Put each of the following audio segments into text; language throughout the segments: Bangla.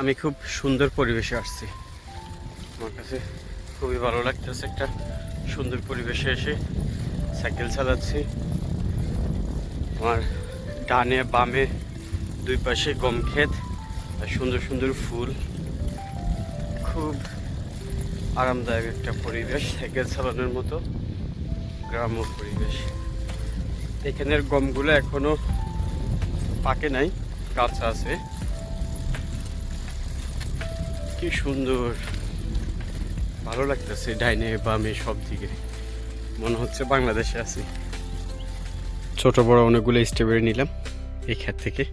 আমি খুব সুন্দর পরিবেশে আসছি। আমার কাছে খুবই ভালো লাগতেছে একটা সুন্দর পরিবেশে এসে সাইকেল চালাচ্ছি। আমার ডানে বামে দুই পাশে গম ক্ষেত আর সুন্দর সুন্দর ফুল। খুব আরামদায়ক একটা পরিবেশ সাইকেল চালানোর মতো গ্রাম্য পরিবেশ। এখানের গমগুলো এখনও পাকে নাই, কাঁচা আছে। কি সুন্দর। ভালো লাগতেছে ডাইনে বামে সব দিকে। মনে হচ্ছে বাংলাদেশে আছি। ছোট বড় অনেকগুলো স্ট্রবেরি নিলাম এই ক্ষেত থেকে।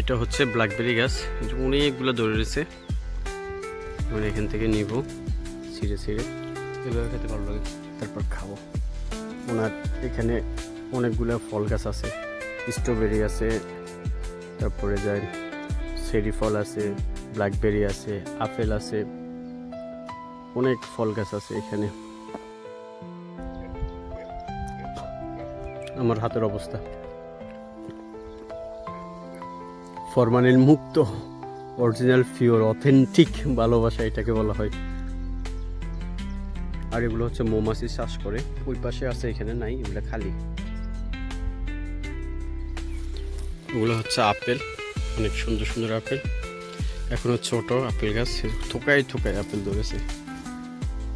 এটা হচ্ছে ব্ল্যাকবেরি গাছ। অনেকগুলো ধরে রয়েছে। আমি এখান থেকে নিব। ছিঁড়ে ছিঁড়ে। এভাবে খেতে ভালো লাগে। তারপর খাব। ওনার এখানে অনেকগুলো ফল গাছ আছে। স্ট্রবেরি আছে, তারপরে যায় সেরি ফল আছে ব্ল্যাকবেরি আছে, আপেল আছে, অনেক ফল গাছ আছে এখানে। আমার হাতের অবস্থা। ফরমালিন মুক্ত অরিজিনাল ফিওর অথেন্টিক ভালোবাসা এটাকে বলা হয়। আর এগুলো হচ্ছে মৌমাছি চাষ করে। ওই পাশে আছে এখানে, নাই, এগুলো খালি। এগুলো হচ্ছে আপেল, অনেক সুন্দর সুন্দর আপেল। এখনও ছোট আপেল গাছ। থোকায় থোকায় আপেল ধরেছে।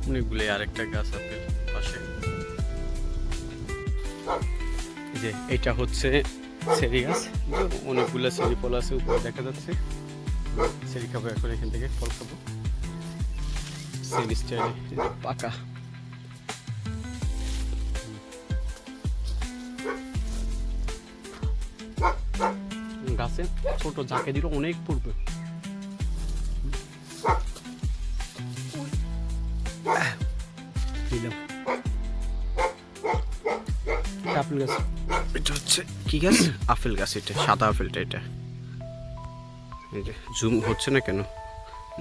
অনেকগুলো আরেকটা গাছ আপেল পাশে। যে এটা হচ্ছে সেরি গাছ। অনেকগুলো সেরি ফল আছে উপরে দেখা যাচ্ছে। সেরি খাব এখন এখান থেকে, ফল খাব। সেরি স্টাইলে পাকা। গাছে ছোট জাকে দিল অনেক দিলাম আপেল গাছ। এটা হচ্ছে কি গাছ? আপেল গাছ এটা, সাদা আপেলটা এটা। জুম হচ্ছে না কেন?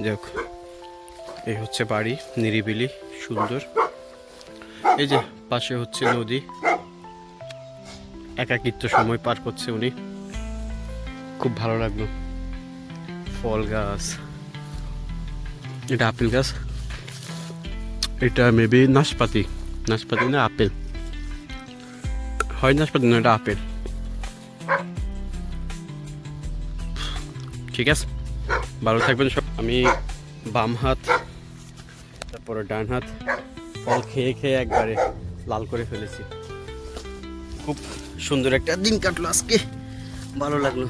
যাক, এই হচ্ছে বাড়ি, নিরিবিলি, সুন্দর। এই যে, পাশে হচ্ছে নদী। একাকিত্ব সময় পার করছে উনি। খুব ভালো লাগল। ফল গাছ। এটা আপেল গাছ। এটা মেবি নাশপাতি। নাশপাতি না আপেল। হয় নাশপাতি না, এটা আপেল। ঠিক আছে। ভালো থাকবেন সব। আমি বাম হাত, তারপরে ডান হাত। ফল খেয়ে খেয়ে একবারে লাল করে ফেলেছি। খুব সুন্দর একটা দিন কাটলো আজকে। ভালো লাগল।